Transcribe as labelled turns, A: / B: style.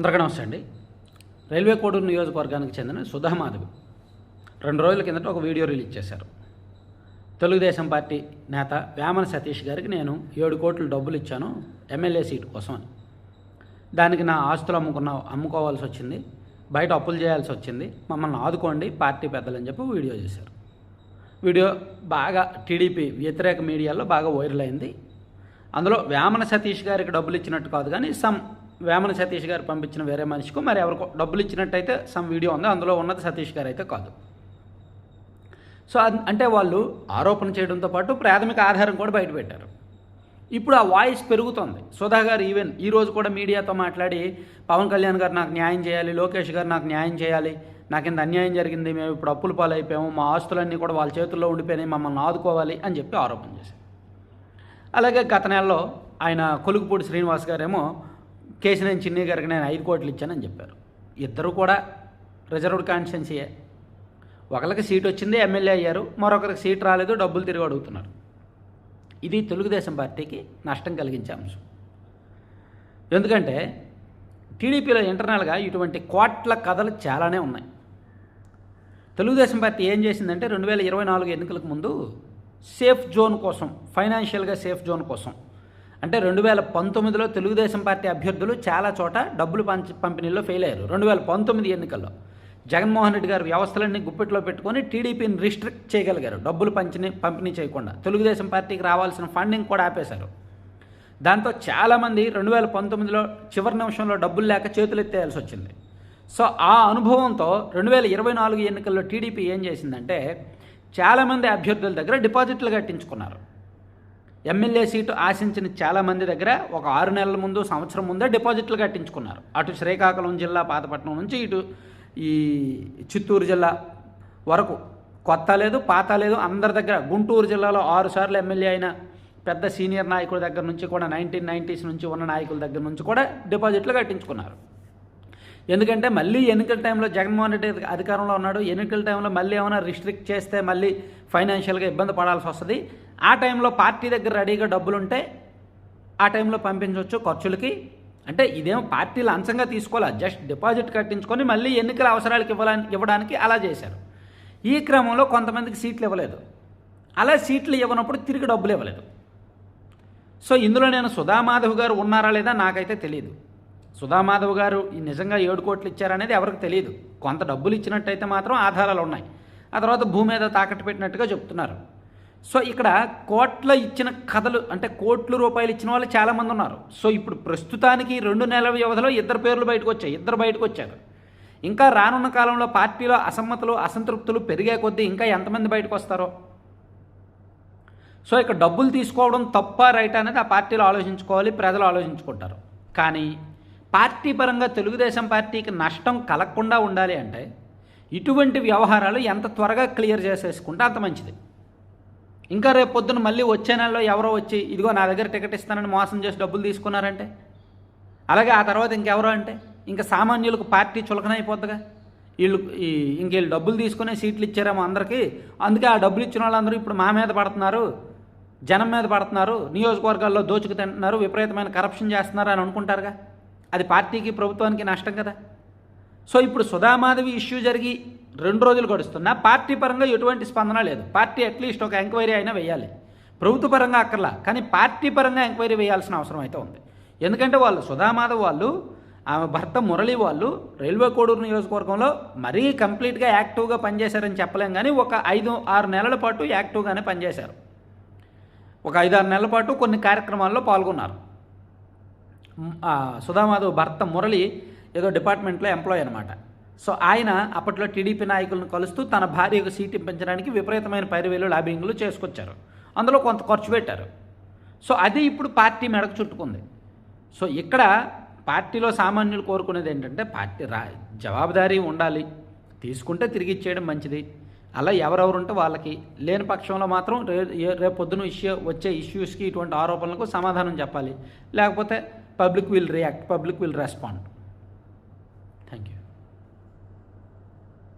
A: అందరికీ నమస్తే అండి. రైల్వే కోడూరు నియోజకవర్గానికి చెందిన సుధామాధవి రెండు రోజుల కిందట ఒక వీడియో రిలీజ్ చేశారు. తెలుగుదేశం పార్టీ నేత వేమన సతీష్ గారికి నేను ఏడు కోట్లు డబ్బులు ఇచ్చాను ఎమ్మెల్యే సీటు కోసం అని. దానికి నా ఆస్తులు అమ్ముకున్న అమ్ముకోవాల్సి వచ్చింది బయట అప్పులు చేయాల్సి వచ్చింది మమ్మల్ని ఆదుకోండి పార్టీ పెద్దలని చెప్పి వీడియో చేశారు. వీడియో బాగా టీడీపీ వ్యతిరేక మీడియాలో బాగా వైరల్ అయింది. అందులో వేమన సతీష్ గారికి డబ్బులు ఇచ్చినట్టు కాదు కానీ సమ్ వేమన సతీష్ గారు పంపించిన వేరే మనిషికి మరి ఎవరికో డబ్బులు ఇచ్చినట్టయితే సమ్ వీడియో ఉంది అందులో ఉన్నది సతీష్ గారు అయితే కాదు. సో అంటే వాళ్ళు ఆరోపణ చేయడంతో పాటు ప్రాథమిక ఆధారం కూడా బయటపెట్టారు ఇప్పుడు ఆ వాయిస్ పెరుగుతుంది. సుధా గారు ఈవెన్ ఈ రోజు కూడా మీడియాతో మాట్లాడి పవన్ కళ్యాణ్ గారు నాకు న్యాయం చేయాలి లోకేష్ గారు నాకు న్యాయం చేయాలి నాకు ఇంత అన్యాయం జరిగింది మేము ఇప్పుడు అప్పుల పాలైపోయాము మా ఆస్తులన్నీ కూడా వాళ్ళ చేతుల్లో ఉండిపోయినాయి మమ్మల్ని ఆదుకోవాలి అని చెప్పి ఆరోపణ చేశారు. అలాగే గత నెలలో ఆయన కొలుకుపూడి శ్రీనివాస్ గారేమో కేసినేని చిన్ని గారికి నేను ఐదు కోట్లు ఇచ్చానని చెప్పారు. ఇద్దరు కూడా రిజర్వ్డ్ కాన్స్టిట్యున్సీయే ఒకరికి సీట్ వచ్చింది ఎమ్మెల్యే అయ్యారు. మరొకరికి సీట్ రాలేదు డబ్బులు తిరిగి అడుగుతున్నారు. ఇది తెలుగుదేశం పార్టీకి నష్టం కలిగించే అంశం. ఎందుకంటే టీడీపీలో ఇంటర్నల్గా ఇటువంటి కోట్ల కథలు చాలానే ఉన్నాయి. తెలుగుదేశం పార్టీ ఏం చేసిందంటే రెండు వేల ఇరవై నాలుగు ఎన్నికలకు ముందు సేఫ్ జోన్ కోసం ఫైనాన్షియల్గా సేఫ్ జోన్ కోసం అంటే రెండు వేల పంతొమ్మిదిలో తెలుగుదేశం పార్టీ అభ్యర్థులు చాలా చోట డబ్బులు పంచి పంపిణీలో ఫెయిల్ అయ్యారు. రెండు వేల పంతొమ్మిది ఎన్నికల్లో జగన్మోహన్ రెడ్డి గారు వ్యవస్థలన్నీ గుప్పెట్లో పెట్టుకొని టీడీపీని రిస్ట్రిక్ట్ చేయగలిగారు. డబ్బులు పంచిని పంపిణీ చేయకుండా. తెలుగుదేశం పార్టీకి రావాల్సిన ఫండింగ్ కూడా ఆపేశారు. దాంతో చాలామంది రెండు వేల పంతొమ్మిదిలో చివరి నిమిషంలో డబ్బులు లేక చేతులు ఎత్తేయాల్సి వచ్చింది. సో ఆ అనుభవంతో రెండు వేల ఇరవై నాలుగు ఎన్నికల్లో టీడీపీ ఏం చేసిందంటే చాలామంది అభ్యర్థుల దగ్గర డిపాజిట్లు కట్టించుకున్నారు. ఎమ్మెల్యే సీటు ఆశించిన చాలామంది దగ్గర ఒక ఆరు నెలల ముందు సంవత్సరం ముందే డిపాజిట్లు కట్టించుకున్నారు. అటు శ్రీకాకుళం జిల్లా పాతపట్నం నుంచి ఇటు ఈ చిత్తూరు జిల్లా వరకు. కొత్త లేదు పాత లేదు అందరి దగ్గర గుంటూరు జిల్లాలో ఆరు సార్లు ఎమ్మెల్యే అయిన పెద్ద సీనియర్ నాయకుల దగ్గర నుంచి కూడా నైన్టీన్ నైంటీస్ నుంచి ఉన్న నాయకుల దగ్గర నుంచి కూడా డిపాజిట్లు కట్టించుకున్నారు. ఎందుకంటే మళ్ళీ ఎన్నికల టైంలో జగన్మోహన్ రెడ్డి అధికారంలో ఉన్నాడు. ఎన్నికల టైంలో మళ్ళీ ఏమైనా రిస్ట్రిక్ట్ చేస్తే మళ్ళీ ఫైనాన్షియల్గా ఇబ్బంది పడాల్సి వస్తుంది. ఆ టైంలో పార్టీ దగ్గర రెడీగా డబ్బులుంటే ఆ టైంలో పంపించవచ్చు ఖర్చులకి. అంటే ఇదేం పార్టీ లంచంగా తీసుకోవాలా? జస్ట్ డిపాజిట్ కట్టించుకొని మళ్ళీ ఎన్నికల అవసరాలకు ఇవ్వడానికి ఇవ్వడానికి అలా చేశారు. ఈ క్రమంలో కొంతమందికి సీట్లు ఇవ్వలేదు. అలా సీట్లు ఇవ్వనప్పుడు తిరిగి డబ్బులు ఇవ్వలేదు. సో ఇందులో నేను సుధామాధవ్ గారు ఉన్నారా లేదా నాకైతే తెలియదు సుధామాధవ్ గారు నిజంగా ఏడు కోట్లు ఇచ్చారనేది ఎవరికి తెలియదు కొంత డబ్బులు ఇచ్చినట్టయితే మాత్రం ఆధారాలు ఉన్నాయి. ఆ తర్వాత భూమి మీద తాకట్టు పెట్టినట్టుగా చెప్తున్నారు. సో ఇక్కడ కోట్ల ఇచ్చిన కథలు అంటే కోట్ల రూపాయలు ఇచ్చిన వాళ్ళు చాలామంది ఉన్నారు. సో ఇప్పుడు ప్రస్తుతానికి రెండు నెలల వ్యవధిలో ఇద్దరు పేర్లు బయటకు వచ్చాయి ఇద్దరు బయటకు వచ్చారు. ఇంకా రానున్న కాలంలో పార్టీలో అసమ్మతులు అసంతృప్తులు పెరిగే కొద్దీ ఇంకా ఎంతమంది బయటకు వస్తారో? సో ఇక్కడ డబ్బులు తీసుకోవడం తప్ప రైట్ అనేది ఆ పార్టీలో ఆలోచించుకోవాలి ప్రజలు ఆలోచించుకుంటారు. కానీ పార్టీ పరంగా తెలుగుదేశం పార్టీకి నష్టం కలగకుండా ఉండాలి అంటే ఇటువంటి వ్యవహారాలు ఎంత త్వరగా క్లియర్ చేసేసుకుంటే అంత మంచిది. ఇంకా రేపు పొద్దున మళ్ళీ వచ్చే నెలలో ఎవరో వచ్చి ఇదిగో నా దగ్గర టికెట్ ఇస్తానని మోసం చేసి డబ్బులు తీసుకున్నారంటే? అలాగే ఆ తర్వాత ఇంకెవరో అంటే? ఇంకా సామాన్యులకు పార్టీ చులకనైపోద్దిగా వీళ్ళు ఈ ఇంక వీళ్ళు డబ్బులు తీసుకునే సీట్లు ఇచ్చారేమో అందరికీ. అందుకే ఆ డబ్బులు ఇచ్చిన వాళ్ళందరూ ఇప్పుడు మా మీద పడుతున్నారు జనం మీద పడుతున్నారు నియోజకవర్గాల్లో దోచుకు తింటున్నారు విపరీతమైన కరప్షన్ చేస్తున్నారు అని అనుకుంటారుగా. అది పార్టీకి ప్రభుత్వానికి నష్టం కదా. సో ఇప్పుడు సుధామాధవి ఇష్యూ జరిగి రెండు రోజులు గడుస్తున్నా. పార్టీ పరంగా ఎటువంటి స్పందన లేదు. పార్టీ అట్లీస్ట్ ఒక ఎంక్వైరీ అయినా వేయాలి. ప్రభుత్వ పరంగా అక్కర్లా కానీ పార్టీ పరంగా ఎంక్వైరీ వేయాల్సిన అవసరం అయితే ఉంది. ఎందుకంటే వాళ్ళు సుధామాధవ్ వాళ్ళు ఆమె భర్త మురళి వాళ్ళు రైల్వే కోడూరు నియోజకవర్గంలో మరీ కంప్లీట్గా యాక్టివ్గా పనిచేశారని చెప్పలేం కానీ ఒక ఐదు ఆరు నెలల పాటు యాక్టివ్గానే పనిచేశారు. ఒక ఐదు ఆరు నెలల పాటు కొన్ని కార్యక్రమాల్లో పాల్గొన్నారు. సుధామాధవ్ భర్త మురళి ఏదో డిపార్ట్మెంట్లో ఎంప్లాయ్ అనమాట సో ఆయన అప్పట్లో టీడీపీ నాయకులను కలుస్తూ తన భార్యకు సీట్ ఇప్పించడానికి విపరీతమైన పైరువేలు లాబింగ్లు చేసుకొచ్చారు. అందులో కొంత ఖర్చు పెట్టారు. సో అది ఇప్పుడు పార్టీ మెడకు చుట్టుకుంది. సో ఇక్కడ పార్టీలో సామాన్యులు కోరుకునేది ఏంటంటే పార్టీ రా జవాబుదారీ ఉండాలి. తీసుకుంటే తిరిగి ఇచ్చేయడం మంచిది. అలా ఎవరెవరు ఉంటే వాళ్ళకి. లేని పక్షంలో మాత్రం రే రేపు పొద్దున ఇష్యూ వచ్చే ఇష్యూస్కి ఇటువంటి ఆరోపణలకు సమాధానం చెప్పాలి. లేకపోతే public will react public will respond. Thank you